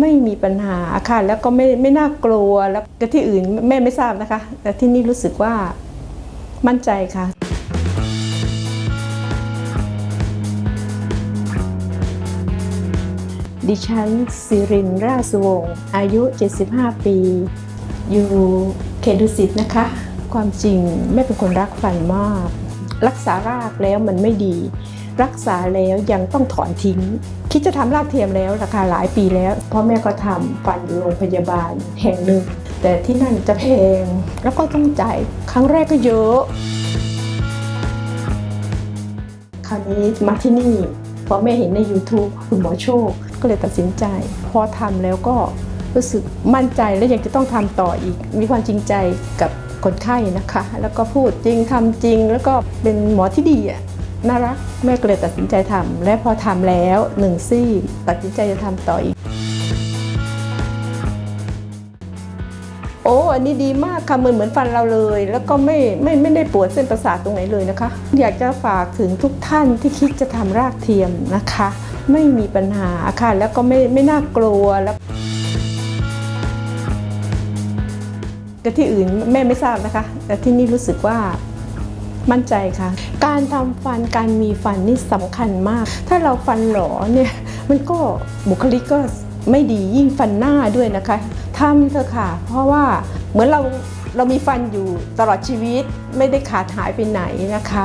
ไม่มีปัญหาค่ะแล้วก็ไม่ไม่น่ากลัวแล้วก็ที่อื่นแม่ไม่ทราบนะคะ แต่ที่นี่รู้สึกว่ามั่นใจค่ะดิฉันสิรินราชวงศ์อายุ 75 ปี อยู่เขตดุสิตนะคะ ความจริงแม่เป็นคนรักฟันมาก รักษารากแล้วมันไม่ดี รักษาแล้วยังต้องถอนทิ้ง คิดจะทำรากเทียมแล้วราคาหลายปีแล้วพ่อแม่ก็ทำฟันอยู่โรงพยาบาลแห่งหนึ่ง แต่ที่นั่นจะแพงแล้วก็ต้องจ่ายครั้งแรกก็เยอะ คราวนี้มาที่นี่พอแม่เห็นใน YouTube คุณหมอโชค ก็เลยตัดสินใจ พอทำแล้วก็รู้สึกมั่นใจและยังจะต้องทำต่ออีก มีความจริงใจกับคนไข้นะคะ แล้วก็พูดจริงทำจริง แล้วก็เป็นหมอที่ดีอะ น่ารักแม่ก็เลยตัดสินใจทำและพอทำแล้วหนึ่งซี่ตัดสินใจจะทำต่ออีก โอ้อันนี้ดีมากค่ะเหมือนเหมือนฟันเราเลย แล้วก็ไม่ไม่ไม่ได้ปวดเส้นประสาทตรงไหนเลยนะคะ อยากจะฝากถึงทุกท่านที่คิดจะทำรากเทียมนะคะ ไม่มีปัญหาค่ะแล้วก็ไม่ไม่น่ากลัวแล้วก็ที่อื่นแม่ไม่ทราบนะคะ แต่ที่นี่รู้สึกว่า มั่นใจค่ะ การทำฟันการมีฟันนี่สำคัญมาก ถ้าเราฟันหลอเนี่ยมันก็บุคลิกก็ไม่ดียิ่งฟันหน้าด้วยนะคะทำเถอะค่ะ เพราะว่าเหมือนเราเรามีฟันอยู่ตลอดชีวิตไม่ได้ขาดหายไปไหนนะคะ